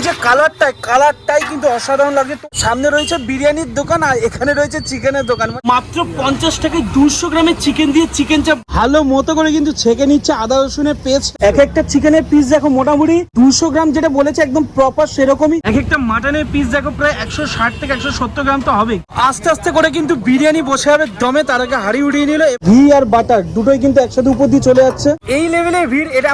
এই যে কালারটাই কালারটাই কিন্তু অসাধারণ লাগছে। তো সামনে রয়েছে বিরিয়ানির দোকান আর এখানে রয়েছে চিকেনের দোকান। মাত্র পঞ্চাশ টাকায় দুশো গ্রামের চিকেন দিয়ে চিকেন চাপ ভালো মতো করে কিন্তু ছেঁকে নিচ্ছে আদা, রসুনের পেস্ট এক একটা চিকেনের পিস দেখো মোটামুটি দুশো গ্রাম যেটা বলেছে একদম প্রপার সেরকমই। এক একটা মাটনের পিস দেখো প্রায় একশো ষাট থেকে একশো সত্তর গ্রাম তো হবে আস্তে আস্তে করে কিন্তু বিরিয়ানি বসে হবে দমে, তার আগে হাড়ি উড়িয়ে নিল। ঘি আর বাটার দুটোই কিন্তু একসাথে উপর দিয়ে চলে যাচ্ছে। এই লেভেলের ভিড়, এটা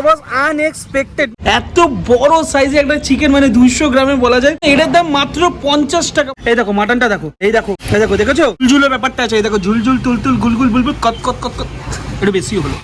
আনএক্সপেক্টেড এত বড় সাইজে একটা চিকেন মানে দুইশো গ্রামে বলা যায়। এটার দাম মাত্র পঞ্চাশ টাকা। এই দেখো, মাটনটা দেখো, এই দেখো দেখো, দেখেছ? ঝুলের ব্যাপারটা আছে, এই দেখো, ঝুলঝুল, তুলতুল, গুলগুল, বুলবুল, কত কত কত কত। এটা বেশি হলো।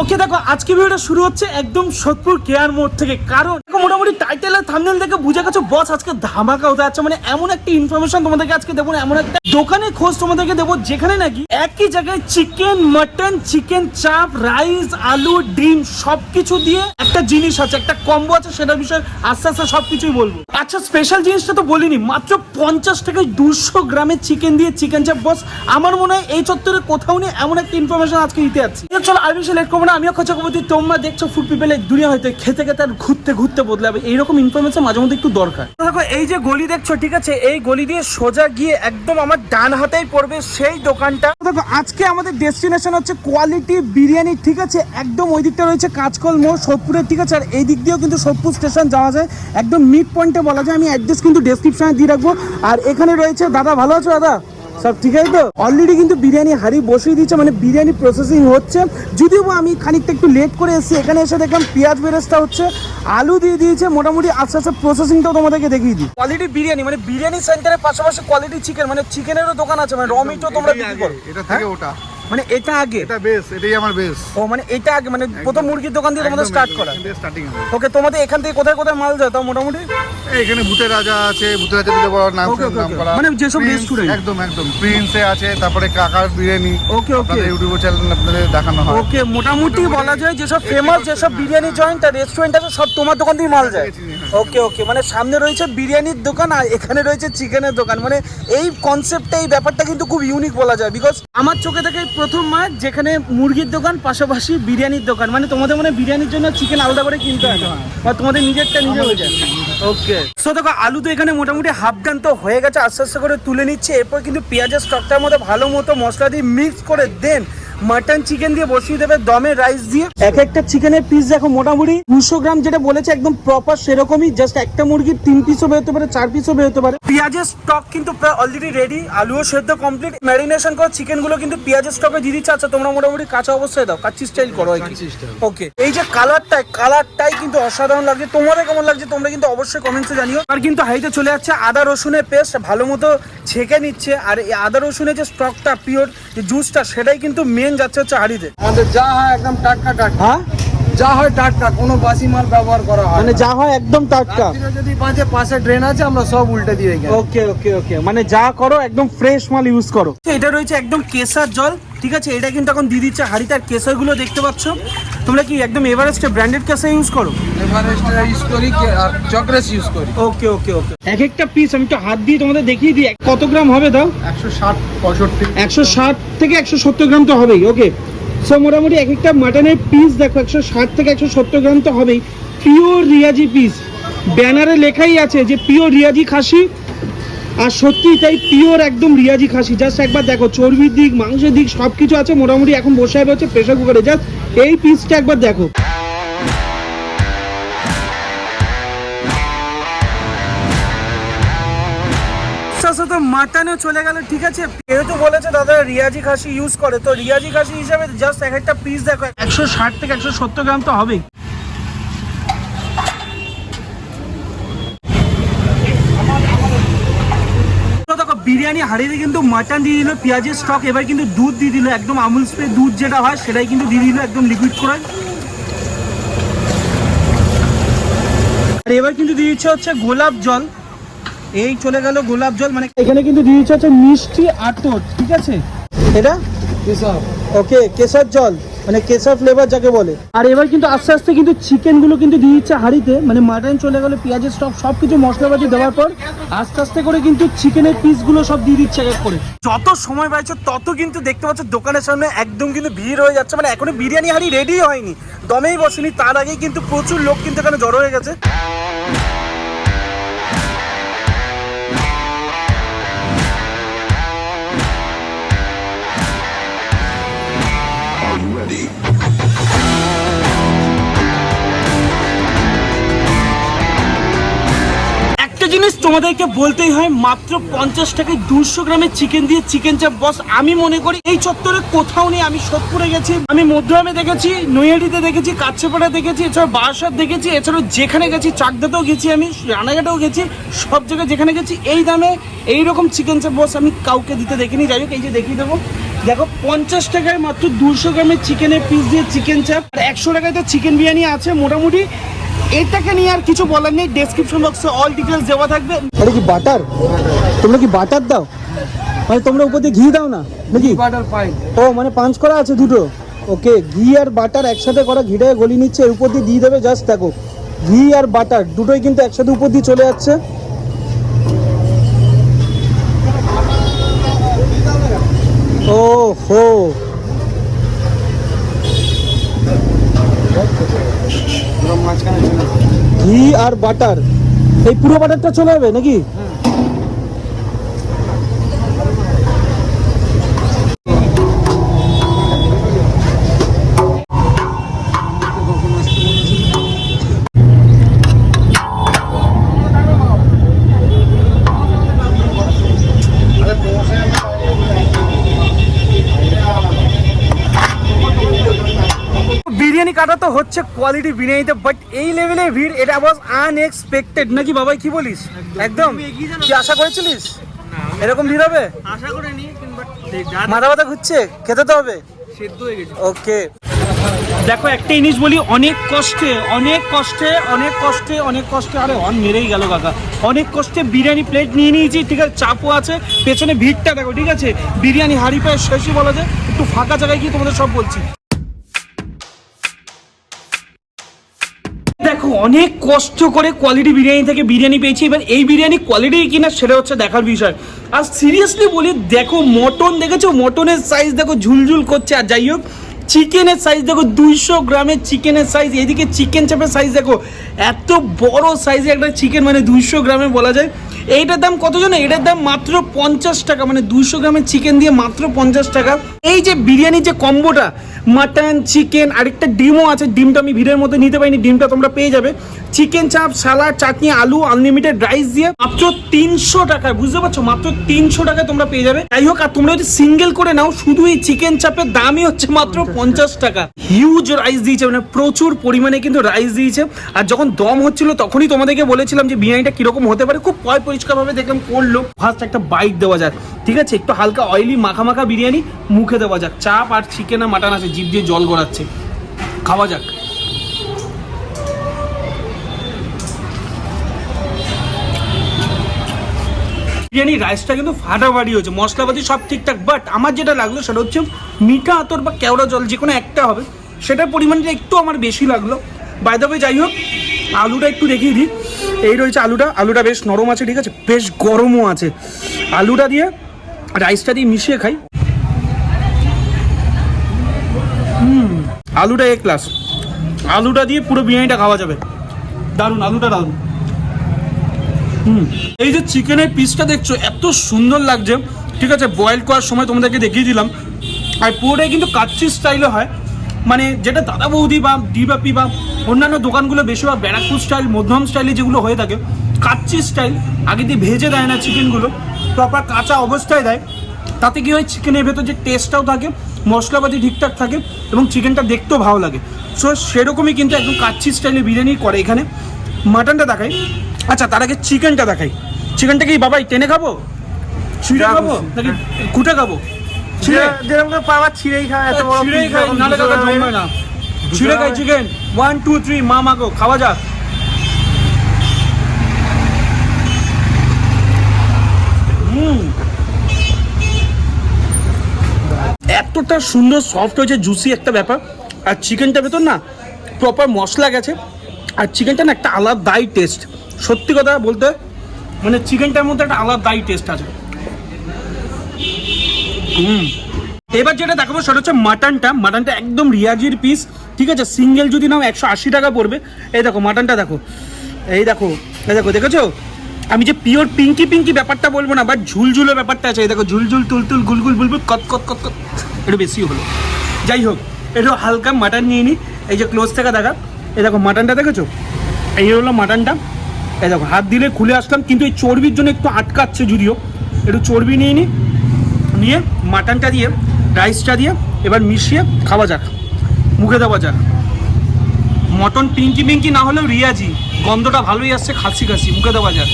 ওকে দেখো, আজকে ভিডিওটা শুরু হচ্ছে একদম সোদপুর কেয়ার মোড় থেকে। কারণ মোটামুটি টাইটেল আর থাম্বনেল দেখে বুঝে গেছো বস আজকে ধামাকা হতে যাচ্ছে মানে এমন একটা ইনফরমেশন তোমাদেরকে আজকে দেবো এমন একটা দোকানে খোঁজ তোমাদেরকে দেবো, যেখানে নাকি একই জায়গায় chicken mutton chicken chaap rice আলু, ডিম সবকিছু দিয়ে একটা জিনিস আছে, একটা কম্বো আছে, সেটার বিষয়ে আস্তে আস্তে সবকিছুই বলব। আচ্ছা স্পেশাল জিনিসটা তো বলিনি, মাত্র পঞ্চাশ টাকায় দুশো গ্রামের চিকেন দিয়ে চিকেন চাপ বস আমার মনে হয় এই চত্বরে কোথাও নেই এমন একটা ইনফরমেশন আজকে দিতে যাচ্ছি। চলো আমি বেশি লেট করব আমিও খোঁজা করব। তোমরা দেখছ ফুড পিপেলের দুনিয়া হয়তো খেতে খেতে আর ঘুরতে ঘুরতে বদলে যাবে। এইরকম ইনফরমেশন মাঝে মধ্যে একটু দরকার। দেখো, এই যে গলি দেখছ, ঠিক আছে? এই গলি দিয়ে সোজা গিয়ে একদম আমার ডান হাতেই পড়বে সেই দোকানটা। দেখো, আজকে আমাদের ডেস্টিনেশন হচ্ছে কোয়ালিটি বিরিয়ানি, ঠিক আছে? একদম ওই দিকটা রয়েছে কাঁচকল মোড়, সোদপুরের, ঠিক আছে? আর এই দিক দিয়েও কিন্তু সোদপুর স্টেশন যাওয়া যায়। একদম মিড পয়েন্টে বলা যায়। আমি অ্যাড্রেস কিন্তু ডেসক্রিপশনে দিয়ে রাখব। আর এখানে রয়েছে, দাদা ভালো আছো, দাদা? সব ঠিক আছে তো? অলরেডি কিন্তু বিরিয়ানি হাড়ি বসিয়ে দিচ্ছে মানে বিরিয়ানি প্রসেসিং হচ্ছে। যদিও আমি খানিকটা একটু লেট করে এসেছি এখানে এসে দেখলাম পেঁয়াজ বেরেস্তা হচ্ছে আলু দিয়ে দিয়েছে মোটামুটি আস্তে আস্তে প্রসেসিংটাও তোমাদেরকে দেখিয়ে দিই। কোয়ালিটি বিরিয়ানি মানে বিরিয়ানি সেন্টারের পাশাপাশি কোয়ালিটি চিকেন মানে চিকেনেরও দোকান আছে মানে রমিটো তোমরা বিক্রি করো। এটা থেকে ওটা। মানে এটা আগে? এটা বেস এটাই আমার বেস ও মানে এটা আগে মানে প্রথম মুরগির দোকান দিয়ে তোমাদের স্টার্ট করা। স্টার্টিং ওকে তোমাদের এখান থেকে কোথায় কোথায় মাল যায় তাও মোটামুটি? এখানে ভূতের রাজা আছে ভূতের রাজা দিতে বড় নাম করা। মানে যেসব restaurant। একদম একদম। প্রিন্সে আছে তারপরে কাকার বিরিয়ানি। okay. আপনাদের ইউটিউব চ্যানেল আপনাদের দেখানো হয়। ওকে মোটামুটি বলা যায় যেসব ফেমাস যেসব বিরিয়ানি জয়েন্ট আর রেস্টুরেন্ট আছে সব তোমার দোকান দিয়ে মাল যায়। ওকে ওকে। মানে সামনে রয়েছে বিরিয়ানির দোকান আর এখানে রয়েছে চিকেনের দোকান। মানে এই কনসেপ্টটা এই ব্যাপারটা কিন্তু খুব ইউনিক বলা যায়। বিকজ আমার চোখে এই প্রথম মাঠ যেখানে মুরগির দোকান পাশাপাশি বিরিয়ানির দোকান। মানে তোমাদের মানে বিরিয়ানির জন্য চিকেন আলাদা করে কিনতে হয়? না। বা তোমাদের নিজেরটা নিজে হয়ে যায়? ওকে সো দেখো আলু তো এখানে মোটামুটি হাফ ডান তো হয়ে গেছে। আস্তে আস্তে করে তুলে নিচ্ছে। এরপর কিন্তু পেঁয়াজের স্টকটার মধ্যে ভালো মতো মশলা দিয়ে মিক্স করে দেন। মাটন চিকেন দিয়ে বসিয়ে দেবে দমে রাইস দিয়ে। এক একটা চিকেনের পিস দেখো মোটামুটি দুশো গ্রাম যেটা বলেছে একদম প্রপার সেরকমই জাস্ট একটা মুরগির তিন পিসও বেরোতে পারে চার পিসও বেরোতে পারে। পেঁয়াজের স্টক কিন্তু প্রায় অলরেডি রেডি আলুও সেদ্ধ কমপ্লিট ম্যারিনেশন করা চিকেনগুলো কিন্তু পেঁয়াজের স্টকে দিয়ে দিচ্ছে। আচ্ছা তোমরা মোটামুটি কাঁচা অবস্থায় দাও কাচ্চি স্টাইল করো ওকে এই যে কালারটাই কালারটাই কিন্তু অসাধারণ লাগছে। তোমাদের কেমন লাগছে? তোমরা কিন্তু অবশ্যই কমেন্টসে জানিও। আর কিন্তু হাইতে চলে যাচ্ছে আদা রসুনের পেস্ট ভালো মতো ছেঁকে নিচ্ছে। আর এই আদা রসুনের যে স্টকটা পিওর যে জুসটা সেটাই কিন্তু মেন যাচ্ছে হচ্ছে হাড়িতে আমাদের যা হয় একদম টাটকা টাটকা। হ্যাঁ? যা হয় টাটকা কোনো বাসি মাল ব্যবহার করা হয় মানে যা হয় একদম টাটকা। যদি পাঁচে পাশে ড্রেন আছে আমরা সব উল্টে দিয়ে গেছি। ওকে ওকে ওকে। মানে যা করো একদম ফ্রেশ মাল ইউজ করো। এটা রয়েছে একদম কেসার জল ঠিক আছে? এটা কিন্তু এখন দিয়ে দিচ্ছে হাড়িতে আর কেসারগুলো দেখতে পাচ্ছ। তোমরা কি একদম এভারেস্টে ব্র্যান্ডেড কেসার ইউজ করো? এভারেস্ট ইউজ করি আর চক্রেস ইউজ করি। ওকে ওকে ওকে। এক একটা পিস আমি একটু হাত দিয়ে তোমাদের দেখিয়ে দিই। কত গ্রাম হবে দাও? একশো ষাট পঁয়ষট্টি। একশো ষাট থেকে একশো সত্তর গ্রাম তো হবেই। ওকে। সো মোটামুটি এক একটা মাটনের পিস দেখো, একশো ষাট থেকে একশো সত্তর গ্রাম তো হবেই। পিওর রিয়াজি পিস ব্যানারে লেখাই আছে যে পিওর রিয়াজি খাসি। আর সত্যি তাই পিওর একদম রিয়াজি খাসি। জাস্ট একবার দেখো, চর্বির দিক, মাংসের দিক সব কিছু আছে। মোটামুটি এখন বসে হবে হচ্ছে প্রেশার কুকারে জাস্ট এই পিসটা একবার দেখো। মাটনও চলে গেল, ঠিক আছে? যেহেতু বলেছে, দাদা, রিয়াজি খাসি ইউজ করে। তো রিয়াজি খাসি হিসাবে জাস্ট এক একটা পিস দেখো, একশো ষাট থেকে একশো সত্তর গ্রাম তো হবেই। বিরিয়ানি হাড়িতে কিন্তু মাটন দিয়ে দিল, পেঁয়াজের স্টক এবার কিন্তু দুধ দিয়ে দিল, একদম আমুল স্প্রে দুধ যেটা হয়, সেটাই কিন্তু দিয়ে দিল, একদম লিকুইড করে। আর এবার কিন্তু দিয়ে দিচ্ছে হচ্ছে গোলাপ জল। এই চলে গেল গোলাপ জল মানে এখানে কিন্তু দিয়ে দিচ্ছে হচ্ছে মিষ্টি আতর ঠিক আছে? এটা? ওকে কেশর জল মানে কেশর ফ্লেভার যাকে বলে। আর এবার কিন্তু আস্তে আস্তে কিন্তু চিকেনগুলো কিন্তু দিয়ে দিচ্ছে হাঁড়িতে মানে মাটন চলে গেল পেঁয়াজের স্টক সব কিছু মশলাপাতি দেওয়ার পর আস্তে আস্তে করে কিন্তু চিকেনের পিসগুলো সব দিয়ে দিচ্ছে এক এক করে। যত সময় পাইছো তত কিন্তু দেখতে পাচ্ছ দোকানের সামনে একদম কিন্তু ভিড় হয়ে যাচ্ছে মানে এখনও বিরিয়ানি হাঁড়ি রেডি হয়নি দমেই বসেনি তার আগেই কিন্তু প্রচুর লোক কিন্তু এখানে জড়ো হয়ে গেছে। তোমাদেরকে বলতেই হয়, মাত্র পঞ্চাশ টাকায় দুশো গ্রামের চিকেন দিয়ে চিকেন চাপ বস আমি মনে করি এই চত্বরে কোথাও নেই। আমি সোদপুরে গেছি, আমি মধ্যমে দেখেছি, নৈহাটিতে দেখেছি কাছেপাড়া দেখেছি এছাড়া বারাসাত দেখেছি, এছাড়াও যেখানে গেছি, চাকদাতেও গেছি আমি, রানাঘাটেও গেছি, সব জায়গায় যেখানে গেছি, এই দামে এই রকম চিকেন চাপ বস আমি কাউকে দিতে দেখিনি। যাই হোক, এই যে দেখিয়ে দেবো। দেখো, পঞ্চাশ টাকায় মাত্র দুশো গ্রামের চিকেনের পিস দিয়ে চিকেন চাপ একশো টাকায় তো চিকেন বিরিয়ানি আছে মোটামুটি। এটাকে নিয়ে আর কিছু বলার নেই। ডেসক্রিপশন বক্সে অল ডিটেলস দেওয়া থাকবে। এটা কি বাটার তোমরা কি বাটার দাও? মানে তোমরা উপর ঘি দাও না? নাকি? বাটার পাইপ ও মানে পাঁচ করা আছে দুটো। ওকে ঘি আর বাটার একসাথে করা ঘিটাকে গলি নিচ্ছে এর উপর দিয়ে দিয়ে দেবে জাস্ট দেখো। ঘি আর বাটার দুটোই কিন্তু একসাথে উপর দিয়ে চলে যাচ্ছে। ও হো ঘি আর বাটার এই পুরো বাটারটা চলে যাবে নাকি? কাটা তো হচ্ছে কোয়ালিটি বিরিয়ানিতে বাট এই লেভেলের ভিড় এটা ওয়াজ আনএক্সপেক্টেড নাকি বাবাই কি বলিস? একদম। কি আশা করেছিলিস? এরকম ভিড় হবে? আশা করিনি মাথা ব্যথা ঘুরছে? খেতে তো হবে? সেদ্ধ হয়ে গেছে। ওকে দেখো একটা জিনিস বলি অনেক কষ্টে অনেক কষ্টে অনেক কষ্টে অনেক কষ্টে আরে অন মেরেই গেল কাকা। অনেক কষ্টে বিরিয়ানি প্লেট নিয়ে নিয়েছি ঠিক আছে চাপও আছে পেছনে ভিড়টা দেখো ঠিক আছে? বিরিয়ানি হাড়ি পায়ে শেষই বলা যায় একটু ফাঁকা জায়গায় গিয়ে তোমাদের সব বলছি। অনেক কষ্ট করে কোয়ালিটি বিরিয়ানি থেকে বিরিয়ানি পেয়েছি। এবার এই বিরিয়ানি কোয়ালিটি কিনা সেটা হচ্ছে দেখার বিষয়। আর সিরিয়াসলি বলি, দেখো মটন দেখেছ? মটনের সাইজ দেখো ঝুলঝুল করছে। আর যাই হোক, চিকেনের সাইজ দেখো দুইশো গ্রামের চিকেনের সাইজ এদিকে চিকেন চাপের সাইজ দেখো, এত বড় সাইজে একটা চিকেন মানে দুইশো গ্রামে বলা যায়। এইটার দাম কত জানো? এটার দাম মাত্র পঞ্চাশ টাকা মানে দুইশো গ্রামের চিকেন দিয়ে মাত্র পঞ্চাশ টাকা। এই যে বিরিয়ানির যে কম্বোটা মাটন চিকেন আরেকটা ডিমও আছে, ডিমটা আমি ভিড়ের মধ্যে নিতে পারিনি, ডিমটা তোমরা পেয়ে যাবে। চিকেন চাপ সালাড চাটনি আলু আনলিমিটেড রাইস দিয়ে মাত্র তিনশো টাকায় বুঝতে পারছ? মাত্র তিনশো টাকায় তোমরা পেয়ে যাবে। যাই হোক আর তোমরা যদি সিঙ্গেল করে নাও শুধু এই চিকেন চাপের দামই হচ্ছে মাত্র পঞ্চাশ টাকা। হিউজ রাইস দিয়েছে মানে প্রচুর পরিমাণে কিন্তু রাইস দিয়েছে। আর যখন দম হচ্ছিল তখনই তোমাদেরকে বলেছিলাম যে বিরিয়ানিটা কীরকম হতে পারে। খুব পয় পরিষ্কারভাবে দেখলাম করল ফার্স্ট একটা বাইট দেওয়া যাক। ঠিক আছে? একটু হালকা অয়েলি মাখা মাখা বিরিয়ানি মুখে দেওয়া যাক। চাপ আর চিকেন আর মাটন আছে জিভ দিয়ে জল গড়াচ্ছে। খাওয়া যাক। বিরিয়ানি রাইসটা কিন্তু ফাটাফাটি হয়েছে, মশলাপাতি সব ঠিকঠাক বাট আমার যেটা লাগল সেটা হচ্ছে মিঠা আতর বা কেওড়া জল, যে কোনো একটা হবে, সেটার পরিমাণটা একটু আমার বেশি লাগল। বাইদাবে যাই হোক, আলুটা একটু দেখিয়ে দিই। এই রয়েছে আলুটা আলুটা বেশ নরম আছে, ঠিক আছে? বেশ গরমও আছে। আলুটা দিয়ে রাইসটা দিয়ে মিশিয়ে খাই। হুম, আলুটা এ ক্লাস আলুটা দিয়ে পুরো বিরিয়ানিটা খাওয়া যাবে। দারুণ, আলুটা হুম এই যে চিকেনের পিসটা দেখছ, এত সুন্দর লাগছে। ঠিক আছে বয়েল করার সময় তোমাদেরকে দেখিয়ে দিলাম। আর পুরোটাই কিন্তু কাচ্চি স্টাইলে হয়। মানে যেটা দাদা বৌদি বা ডিবাপি বা অন্যান্য দোকানগুলো বেশিরভাগ ব্যারাকপুর স্টাইল মধ্যম স্টাইলে যেগুলো হয়ে থাকে, কাচ্চি স্টাইল আগে দিয়ে ভেজে দেয় না চিকেনগুলো প্রপার কাঁচা অবস্থায় দেয়। তাতে কি হয়, চিকেনের ভেতর যে টেস্টটাও থাকে, মশলাপাতি ঠিকঠাক থাকে এবং চিকেনটা দেখতেও ভালো লাগে। সো সেরকমই কিন্তু একদম কাচ্চি স্টাইলে বিরিয়ানি করে এখানে। মাটনটা দেখাই। আচ্ছা তার আগে চিকেনটা দেখাই। চিকেনটা কি বাবাই টেনে খাব? ছিঁড়ে খাব? নাকি কুটে খাব? ছিঁড়ে যেরকম পাওয়া ছিঁড়েই খাওয়া এত বড় ছিঁড়েই piece খাই যখন নাহলে দুশো কাকা জমবে না। ছিঁড়ে খাই চিকেন ওয়ান টু থ্রি মা মাগো খাওয়া যাক। হুম। এতটা সুন্দর সফট হয়েছে জুসি একটা ব্যাপার। আর চিকেনটা ভেতর না প্রপার মশলা গেছে। আর চিকেনটা না একটা আলাদাই টেস্ট সত্যি কথা বলতে মানে চিকেনটার মধ্যে একটা আলাদাই টেস্ট আছে। হুম। এবার যেটা দেখাবো সেটা হচ্ছে মাটনটা। মাটনটা একদম রিয়াজির পিস ঠিক আছে? সিঙ্গেল যদি নাও, একশো আশি টাকা পড়বে। এই দেখো, মাটনটা দেখো। এই দেখো এই দেখো, দেখেছ? আমি যে পিওর পিঙ্কি পিঙ্কি ব্যাপারটা বলব না বাট ঝুলঝুলের ব্যাপারটা আছে। এই দেখো, ঝুলঝুল, তুলতুল, গুলগুল, বুলবুল, কত কত কত কত। একটু বেশি হলো। যাই হোক, একটু হালকা মাটন নিয়ে নিই এই যে ক্লোজ থেকে দেখা। এই দেখো মাটনটা দেখেছ? এই হলো মাটনটা। এই দেখো, হাত দিলে খুলে আসলাম, কিন্তু এই চর্বির জন্য একটু আটকাচ্ছে যদিও। একটু চর্বি নিয়ে নিই নিয়ে মাটনটা দিয়ে রাইসটা দিয়ে এবার মিশিয়ে খাওয়া যাক, মুখে দেওয়া যাক। মটন পিঙ্কি পিঙ্কি না হলেও রিয়াজি, গন্ধটা ভালোই আসছে, খাসি খাসি, মুখে দেওয়া যাক।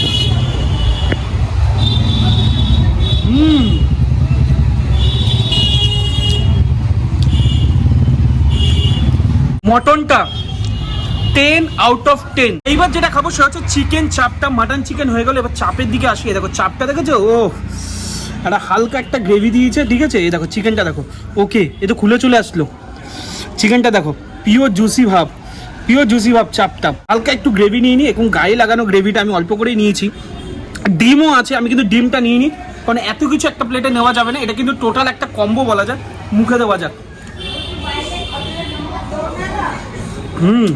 হুম। মটনটা টেন আউট অফ টেন এইবার যেটা খাব সেটা হচ্ছে চিকেন চাপটা মাটন চিকেন হয়ে গেল। এবার চাপের দিকে আসি। দেখো, চাপটা দেখেছ? ও একটা হালকা একটা গ্রেভি দিয়েছে, ঠিক আছে? এই দেখো চিকেনটা দেখো। ওকে এ তো খুলে চলে আসলো। চিকেনটা দেখো পিওর জুসি ভাব। পিওর জুসি ভাব চাপটা। হালকা একটু গ্রেভি নিয়ে নিই এবং গায়ে লাগানো গ্রেভিটা আমি অল্প করেই নিয়েছি। ডিমও আছে, আমি কিন্তু ডিমটা নিয়ে নিই কারণ এত কিছু একটা প্লেটে নেওয়া যাবে না। এটা কিন্তু টোটাল একটা কম্বো বলা যাক মুখে দেওয়া যাক। হুম।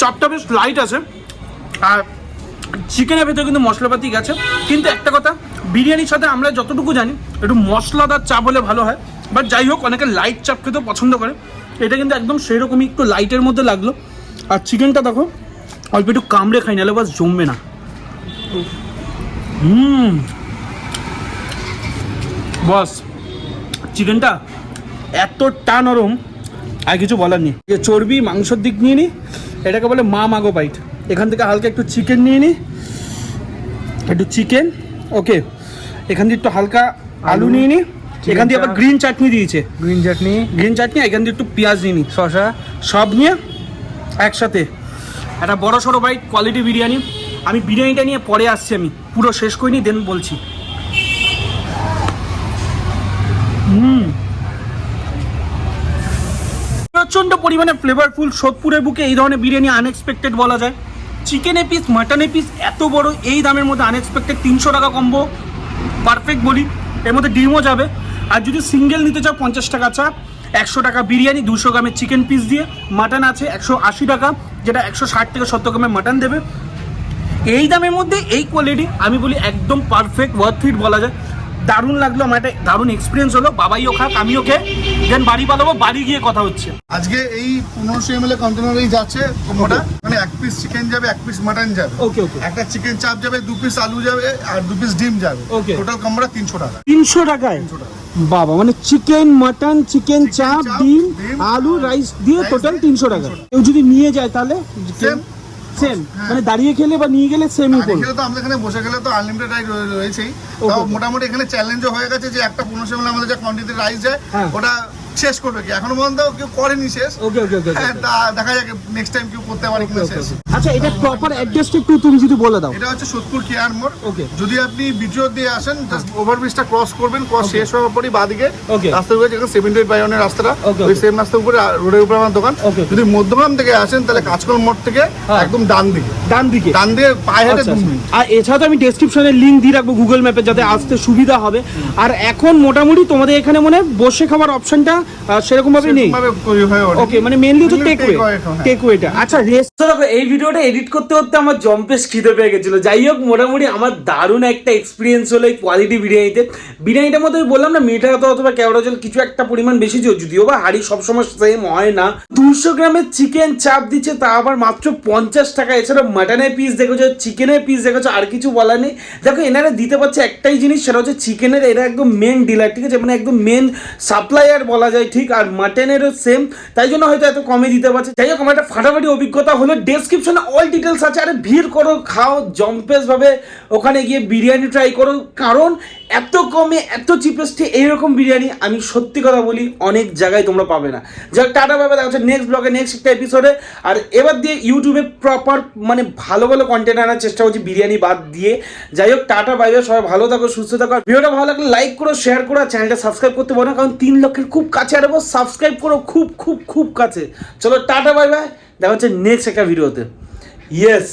চপটা বেশ লাইট আছে। আর চিকেনের ভেতরে কিন্তু মশলাপাতি গেছে। কিন্তু একটা কথা, বিরিয়ানির সাথে আমরা যতটুকু জানি, একটু মশলাদার চাপ হলে ভালো হয়। বাট যাই হোক, অনেকে লাইট চাপ খেতেও পছন্দ করে। এটা কিন্তু একদম সেরকমই একটু লাইটের মধ্যে লাগল। আর চিকেনটা দেখো, অল্প একটু কামড়ে খাই, নাহলে বাস জমবে না। হুম। বস চিকেনটা এত এতটা নরম, আর কিছু বলার নেই। চর্বি, মাংসর দিক নিয়ে নিই এটাকে বলে মা মাগো বাইট। এখান থেকে হালকা একটু চিকেন নিয়ে নিই একটু চিকেন ওকে। এখান দিয়ে একটু হালকা আলু নিয়ে নিই এখান দিয়ে আবার গ্রিন চাটনি দিয়েছে। গ্রিন চাটনি। গ্রিন চাটনি এখান দিয়ে একটু পেঁয়াজ নিয়ে নিই শশা সব নিয়ে একসাথে। একটা বড় সড়ো বাইট কোয়ালিটি বিরিয়ানি। আমি বিরিয়ানিটা নিয়ে পরে আসছি আমি। পুরো শেষ করিনি দেন বলছি। হুম। প্রচণ্ড পরিমাণে ফ্লেভারফুল সোদপুরের বুকে এই ধরনের বিরিয়ানি আনএক্সপেক্টেড বলা যায়। চিকেনের পিস মাটনের পিস এত বড় এই দামের মধ্যে আনএক্সপেক্টেড তিনশো টাকা কম্বো পারফেক্ট বলি, এর মধ্যে ডিমও যাবে। আর যদি সিঙ্গেল নিতে চাও, পঞ্চাশ টাকা চাপ একশো টাকা বিরিয়ানি, দুশো গ্রামের চিকেন পিস দিয়ে। মাটন আছে একশো আশি টাকা, যেটা একশো ষাট থেকে সত্তর গ্রামের মাটন দেবে। এই দামের মধ্যে এই কোয়ালিটি আমি বলি একদম পারফেক্ট ওয়ার্থ ফিট বলা যায়। দারুণ লাগল আমার একটা দারুণ এক্সপিরিয়েন্স হলো। বাবাইও খাক আমিও খেয়ে দেন বাড়ি পালাবো বাড়ি গিয়ে কথা হচ্ছে। আজকে এই পনেরোশো এম এল কন্টেনারেই যাচ্ছে মোটা। মানে এক পিস চিকেন যাবে এক পিস মাটন যাবে। ওকে ওকে একটা চিকেন চাপ যাবে দু পিস আলু যাবে আর দু পিস ডিম যাবে। ওকে টোটাল কম্বোটা তিনশো টাকা। তিনশো টাকায়? বাবা মানে চিকেন মাটন চিকেন চাপ ডিম আলু রাইস দিয়ে টোটাল তিনশো টাকা। 300 কেউ যদি নিয়ে যায় তাহলে. সেম। মানে দাঁড়িয়ে খেলে বা নিয়ে গেলে সেমই করবে তো আমাদের এখানে বসে গেলে তো আনলিমিটেড রাইড রয়েছেই মোটামুটি এখানে চ্যালেঞ্জও হয়ে গেছে যে একটা পনেরোশো এম আমাদের যে কোয়ান্টিটি রাইস যায়। ওটা শেষ করবে কি? এখনও পর্যন্ত কেউ করেনি শেষ? ওকে ওকে ওকে হ্যাঁ, দেখা যাক নেক্সট টাইম কেউ করতে পারে কিনা শেষ। আচ্ছা এটা প্রপার অ্যাড্রেসটা একটু তুমি যদি বলে দাও। এটা হচ্ছে সোদপুর কেয়ার মোড়। ওকে যদি আপনি বিটিও দিয়ে আসেন জাস্ট ওভারব্রিজটা ক্রস করবেন ক্রস শেষ হওয়ার পরই বাদিকে Okay. রাস্তা উপরে যেখানে সেভেন্টি এইট বাইনের রাস্তাটা ওই. সেম রাস্তার উপরে রোডের উপরে আমার দোকান. যদি মধ্যগ্রাম থেকে আসেন তাহলে কাঁচকল মোড় থেকে হ্যাঁ। একদম ডান দিকে। ডান দিকে। ডান দিয়ে পায়ে হেঁটে আচ্ছা, দু আচ্ছা। মিনিট। আর এছাড়া তো আমি ডেসক্রিপশনে লিংক দিয়ে রাখব গুগল ম্যাপে যাতে আসতে সুবিধা হবে। আর এখন মোটামুটি তোমাদের এখানে মনে বসে খাওয়ার অপশনটা সেরকম ভাবে নেই। ওকে মানে মেনলি তো Mainly take away take away, হ্যাঁ। টেক ওয়েটা আচ্ছা রেস্ট এই ভিডিওটা এডিট করতে করতে আমার জম্পেস খিদে পেয়ে গেছিল। যাই হোক মোটামুটি আমার দারুণ একটা এক্সপিরিয়েন্স হলো এই কোয়ালিটি বিরিয়ানিতে। বিরিয়ানিটার মধ্যে বললাম না মিঠা তো অথবা কেওড়া জল কিছু একটা পরিমাণ বেশি ছিল যদিও বা হাড়ি সবসময় সেম হয় না। দুশো গ্রামের চিকেন চাপ দিচ্ছে তা আবার মাত্র পঞ্চাশ টাকা। এছাড়া মাটনের পিস দেখেছ চিকেনের পিস দেখেছ আর কিছু বলার নেই। দেখো এনারা দিতে পারছে একটাই জিনিস সেটা হচ্ছে চিকেনের এরা একদম মেন ডিলার ঠিক আছে? মানে একদম মেন সাপ্লায়ার বলা যায় ঠিক, আর মাটনেরও সেম তাই জন্য হয়তো এত কমে দিতে পারছে। যাই হোক, আমার একটা ফাটাফাটি অভিজ্ঞতা হলো ডেসক্রিপশনে অল ডিটেলস আছে। আরে ভিড় করো, খাও জম্পেস ভাবে ওখানে গিয়ে বিরিয়ানি ট্রাই করো। কারণ এত কমে এত চিপেস্টে এইরকম বিরিয়ানি আমি সত্যি কথা বলি অনেক জায়গায় তোমরা পাবে না। হোক, টাটা পাবে দেখা হচ্ছে নেক্সট ব্লগে নেক্সট একটা এপিসোডে আর এবার দিয়ে ইউটিউবে প্রপার মানে ভালো ভালো কন্টেন্ট আনার চেষ্টা করছি বিরিয়ানি বাদ দিয়ে। যাই হোক টাটা বাইবে সবাই ভালো থাকো সুস্থ থাকো। ভিডিওটা ভালো লাগলে লাইক করো শেয়ার করো চ্যানেলটা সাবস্ক্রাইব করতে পারো না কারণ তিন লক্ষের খুব কাছে আর সাবস্ক্রাইব করো খুব খুব খুব কাছে। চলো টাটা বাই দেখা হচ্ছে নেক্সট একটা ভিডিওতে ইয়েস